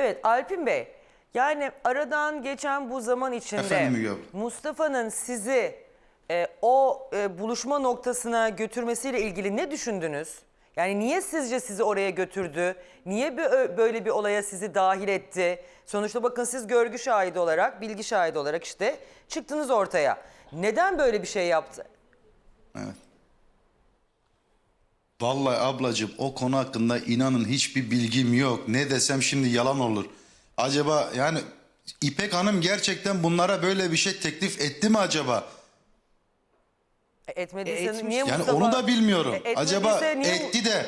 Evet Alpin Bey, yani aradan geçen bu zaman içinde Efendim Müge abla. Mustafa'nın sizi e, o e, buluşma noktasına götürmesiyle ilgili ne düşündünüz? Yani niye sizce sizi oraya götürdü? Niye bö- böyle bir olaya sizi dahil etti? Sonuçta bakın siz görgü şahidi olarak, bilgi şahidi olarak işte çıktınız ortaya. Neden böyle bir şey yaptı? Evet. Vallahi ablacığım o konu hakkında inanın hiçbir bilgim yok. Ne desem şimdi yalan olur. Acaba yani İpek Hanım gerçekten bunlara böyle bir şey teklif etti mi acaba? E, Etmediyse E, etmiş. niye Yani Mustafa... onu da bilmiyorum. E, etmediyse acaba niye- etti de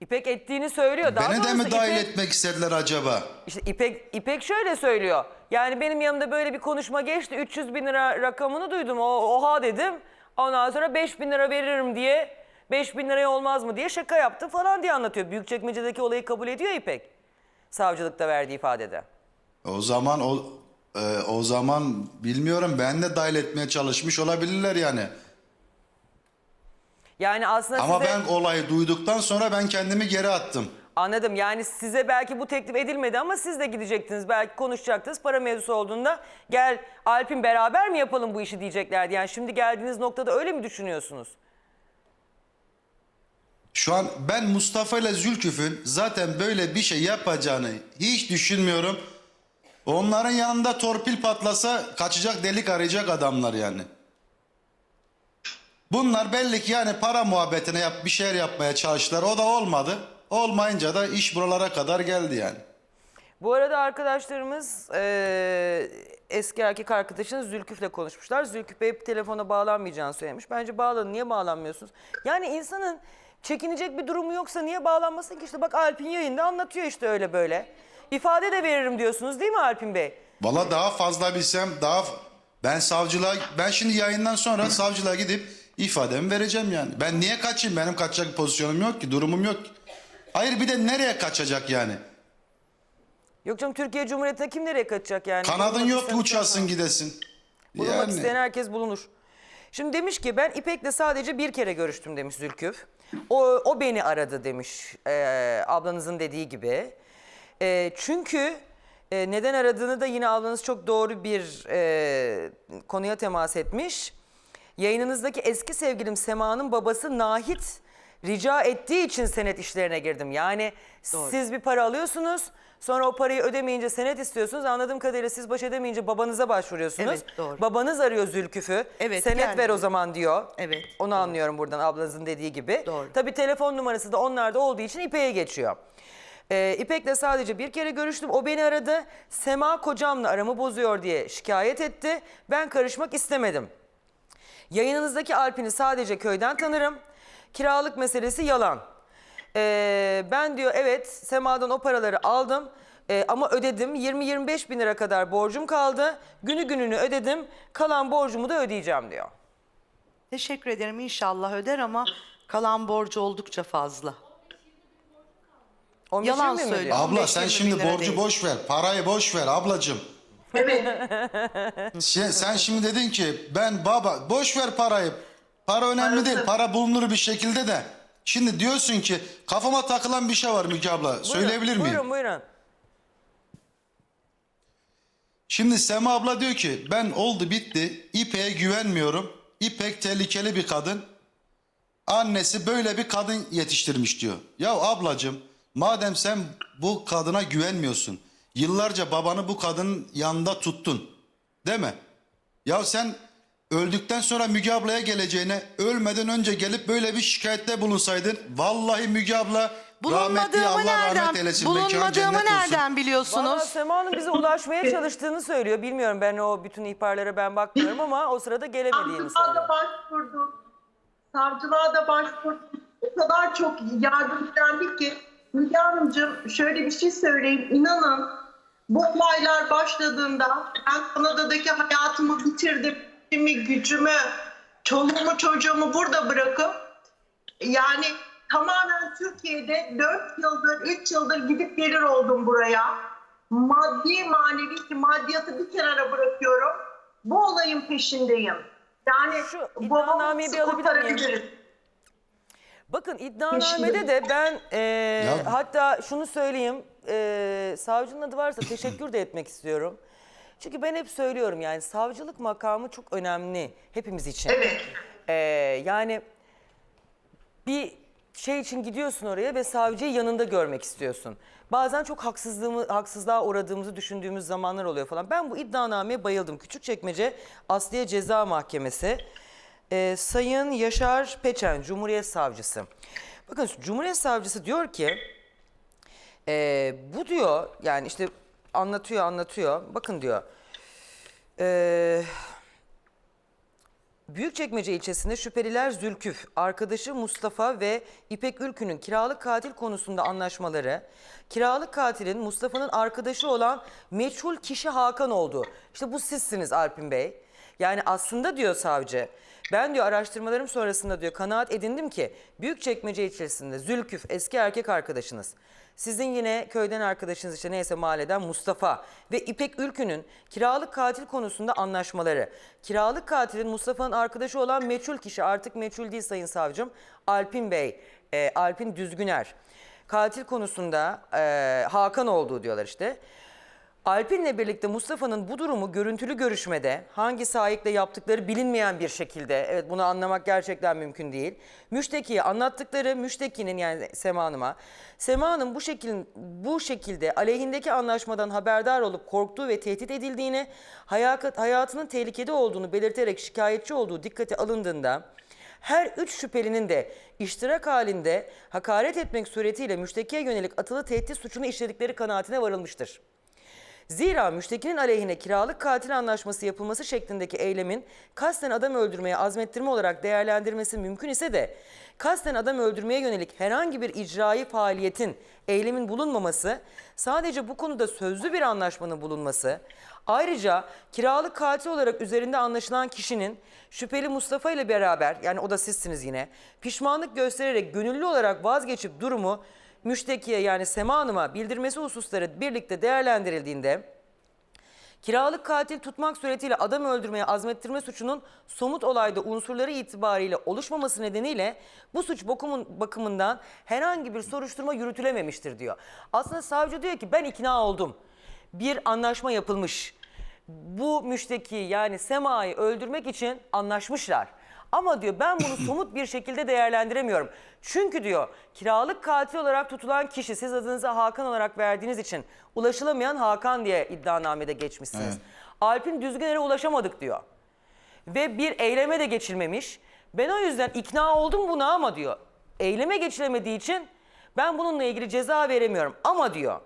İpek ettiğini söylüyor. Daha beni de mi dahil İpek- etmek istediler acaba? İşte İpek, İpek şöyle söylüyor. Yani benim yanımda böyle bir konuşma geçti. 300 bin lira rakamını duydum. O, oha dedim. Ondan sonra 5 bin lira veririm diye 5 bin liraya olmaz mı diye şaka yaptım falan diye anlatıyor. Büyükçekmece'deki olayı kabul ediyor İpek. Savcılıkta verdiği ifadede. O zaman o e, o zaman bilmiyorum ben de dahil etmeye çalışmış olabilirler yani. Yani aslında Ama size... ben olayı duyduktan sonra ben kendimi geri attım. Anladım. Yani size belki bu teklif edilmedi ama siz de gidecektiniz. Belki konuşacaktınız. Para mevzusu olduğunda gel Alp'in beraber mi yapalım bu işi diyeceklerdi. Yani şimdi geldiğiniz noktada öyle mi düşünüyorsunuz? Şu an ben Mustafa ile Zülküf'ün zaten böyle bir şey yapacağını hiç düşünmüyorum. Onların yanında torpil patlasa kaçacak delik arayacak adamlar yani. Bunlar belli ki yani para muhabbetine yap, bir şeyler yapmaya çalıştılar. O da olmadı. Olmayınca da iş buralara kadar geldi yani. Bu arada arkadaşlarımız eee, eski erkek arkadaşınız Zülküf'le konuşmuşlar. Zülküf Bey telefona bağlanmayacağını söylemiş. Bence bağlanın. Niye bağlanmıyorsunuz? Yani insanın çekinecek bir durumu yoksa niye bağlanmasın ki? İşte bak Alp'in yayında anlatıyor işte öyle böyle. İfade de veririm diyorsunuz değil mi Alp'in Bey? Valla daha fazla bilsem daha ben savcılığa ben şimdi yayından sonra savcılığa gidip ifademi vereceğim yani. Ben niye kaçayım? Benim kaçacak pozisyonum yok ki, durumum yok ki. Hayır bir de nereye kaçacak yani? Yok canım Türkiye Cumhuriyeti'ne kim nereye kaçacak yani? Kanadın Bulunmak yok ki isteyen- uçasın gidesin. Bulunmak isteyen Yani herkes bulunur. Şimdi demiş ki ben İpek'le sadece bir kere görüştüm demiş Zülküf. O, o beni aradı demiş e, ablanızın dediği gibi. E, çünkü e, neden aradığını da yine ablanız çok doğru bir e, konuya temas etmiş. Yayınınızdaki eski sevgilim Sema'nın babası Nahit rica ettiği için senet işlerine girdim. Yani siz bir para alıyorsunuz sonra o parayı ödemeyince senet istiyorsunuz. Anladığım kadarıyla siz baş edemeyince babanıza başvuruyorsunuz. Evet, doğru. Babanız arıyor Zülküf'ü. Evet, Senet geldi. ver o zaman diyor. Evet, Onu anlıyorum buradan ablanızın dediği gibi. Doğru. Tabii telefon numarası da onlarda olduğu için İpek'e geçiyor. Ee, İpek'le sadece bir kere görüştüm. O beni aradı. Sema kocamla aramı bozuyor diye şikayet etti. Ben karışmak istemedim. Yayınınızdaki Alp'ini sadece köyden tanırım. Kiralık meselesi yalan. Ee, ben diyor evet Sema'dan o paraları aldım Ee, ama ödedim. 20-25 bin lira kadar borcum kaldı. Günü gününü ödedim. Kalan borcumu da ödeyeceğim diyor. Teşekkür ederim inşallah öder ama kalan borcu oldukça fazla. 15 Yalan mi söylüyor. diyor? abla 15-20 sen bin şimdi lira borcu değil. boş ver, parayı boş ver ablacığım. sen, sen şimdi dedin ki ben baba boş ver parayı. Para önemli değil. Para bulunur bir şekilde de. Şimdi diyorsun ki kafama takılan bir şey var Müge abla. Söyleyebilir miyim? Buyurun buyurun. Şimdi Sema abla diyor ki ben oldu bitti. İpek'e güvenmiyorum. İpek tehlikeli bir kadın. Annesi böyle bir kadın yetiştirmiş diyor. Ya ablacığım madem sen bu kadına güvenmiyorsun. Yıllarca babanı bu kadının yanında tuttun. Değil mi? Ya sen öldükten sonra Müge ablaya geleceğine ölmeden önce gelip böyle bir şikayette bulunsaydın. Vallahi Müge abla rahmetli Bulunmadığımı Allah rahmet nereden, eylesin. mekanı bulunmadığımı cennet olsun. nereden Valla biliyorsunuz? Sema'nın bize ulaşmaya çalıştığını söylüyor. Bilmiyorum ben o bütün ihbarlara ben bakmıyorum ama o sırada gelemediğini Savcılığa söylüyor. da başvurduk. Savcılığa da başvurduk. O kadar çok yardım geldik ki Müge Hanımcığım şöyle bir şey söyleyeyim. İnanın bu olaylar başladığında ben Kanada'daki hayatımı bitirdim. Gücümü, gücümü, çoluğumu, çocuğumu burada bırakıp yani tamamen Türkiye'de 4 yıldır, 3 yıldır gidip gelir oldum buraya. Maddi manevi ki maddiyatı bir kenara bırakıyorum. Bu olayın peşindeyim. Yani Şu iddianameyi bir alabilir miyim? Bakın iddianamede de ben e, Ya- hatta şunu söyleyeyim e, savcının adı varsa teşekkür de etmek istiyorum. Çünkü ben hep söylüyorum yani savcılık makamı çok önemli hepimiz için. Evet. Ee, yani bir şey için gidiyorsun oraya ve savcıyı yanında görmek istiyorsun. Bazen çok haksızlığımı, haksızlığa uğradığımızı düşündüğümüz zamanlar oluyor falan. Ben bu iddianameye bayıldım. Küçükçekmece Asliye Ceza Mahkemesi. Ee, Sayın Yaşar Peçen, Cumhuriyet Savcısı. Bakın Cumhuriyet Savcısı diyor ki, ee, bu diyor yani işte anlatıyor anlatıyor. Bakın diyor. Ee, Büyükçekmece ilçesinde şüpheliler Zülküf, arkadaşı Mustafa ve İpek Ülkü'nün kiralık katil konusunda anlaşmaları, kiralık katilin Mustafa'nın arkadaşı olan meçhul kişi Hakan olduğu. İşte bu sizsiniz Alpin Bey. Yani aslında diyor savcı, ben diyor araştırmalarım sonrasında diyor kanaat edindim ki Büyükçekmece ilçesinde Zülküf eski erkek arkadaşınız. Sizin yine köyden arkadaşınız işte neyse mahalleden Mustafa ve İpek Ülkü'nün kiralık katil konusunda anlaşmaları. Kiralık katilin Mustafa'nın arkadaşı olan meçhul kişi artık meçhul değil sayın savcım. Alpin Bey, e, Alpin Düzgüner. Katil konusunda e, Hakan olduğu diyorlar işte. Alpin'le birlikte Mustafa'nın bu durumu görüntülü görüşmede hangi sahiple yaptıkları bilinmeyen bir şekilde, evet bunu anlamak gerçekten mümkün değil. Müştekiye anlattıkları, müştekinin yani Sema Hanım'a, Sema Hanım bu, şekil, bu şekilde aleyhindeki anlaşmadan haberdar olup korktuğu ve tehdit edildiğini, hayat, hayatının tehlikede olduğunu belirterek şikayetçi olduğu dikkate alındığında, her üç şüphelinin de iştirak halinde hakaret etmek suretiyle müştekiye yönelik atılı tehdit suçunu işledikleri kanaatine varılmıştır. Zira müştekinin aleyhine kiralık katil anlaşması yapılması şeklindeki eylemin kasten adam öldürmeye azmettirme olarak değerlendirmesi mümkün ise de kasten adam öldürmeye yönelik herhangi bir icraî faaliyetin, eylemin bulunmaması, sadece bu konuda sözlü bir anlaşmanın bulunması, ayrıca kiralık katil olarak üzerinde anlaşılan kişinin şüpheli Mustafa ile beraber yani o da sizsiniz yine pişmanlık göstererek gönüllü olarak vazgeçip durumu müştekiye yani Sema Hanım'a bildirmesi hususları birlikte değerlendirildiğinde kiralık katil tutmak suretiyle adam öldürmeye azmettirme suçunun somut olayda unsurları itibariyle oluşmaması nedeniyle bu suç bakımın, bakımından herhangi bir soruşturma yürütülememiştir diyor. Aslında savcı diyor ki ben ikna oldum. Bir anlaşma yapılmış. Bu müşteki yani Sema'yı öldürmek için anlaşmışlar. Ama diyor ben bunu somut bir şekilde değerlendiremiyorum. Çünkü diyor kiralık katil olarak tutulan kişi siz adınızı Hakan olarak verdiğiniz için ulaşılamayan Hakan diye iddianamede geçmişsiniz. Evet. Alp'in Düzgüner'e ulaşamadık diyor. Ve bir eyleme de geçilmemiş. Ben o yüzden ikna oldum buna ama diyor. Eyleme geçilemediği için ben bununla ilgili ceza veremiyorum. Ama diyor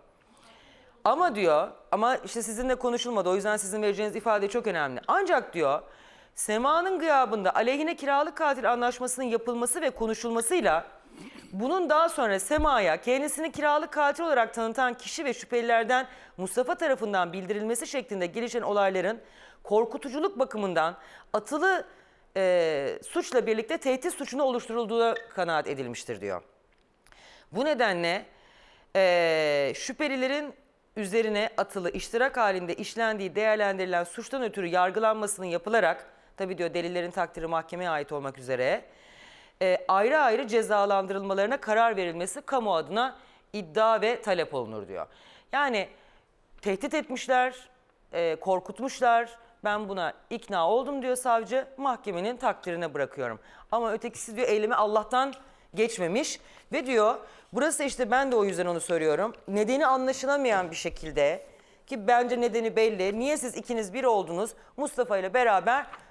ama diyor ama işte sizinle konuşulmadı o yüzden sizin vereceğiniz ifade çok önemli. Ancak diyor Sema'nın gıyabında aleyhine kiralık katil anlaşmasının yapılması ve konuşulmasıyla bunun daha sonra Sema'ya kendisini kiralık katil olarak tanıtan kişi ve şüphelilerden Mustafa tarafından bildirilmesi şeklinde gelişen olayların korkutuculuk bakımından atılı e, suçla birlikte tehdit suçunu oluşturulduğu kanaat edilmiştir diyor. Bu nedenle eee, şüphelilerin üzerine atılı iştirak halinde işlendiği değerlendirilen suçtan ötürü yargılanmasının yapılarak, tabi diyor delillerin takdiri mahkemeye ait olmak üzere, eee, ayrı ayrı cezalandırılmalarına karar verilmesi kamu adına iddia ve talep olunur diyor. Yani tehdit etmişler, eee, korkutmuşlar. Ben buna ikna oldum diyor savcı. Mahkemenin takdirine bırakıyorum. Ama ötekisi diyor eylemi Allah'tan geçmemiş ve diyor burası işte ben de o yüzden onu söylüyorum. Nedeni anlaşılamayan bir şekilde ki bence nedeni belli. Niye siz ikiniz bir oldunuz Mustafa ile beraber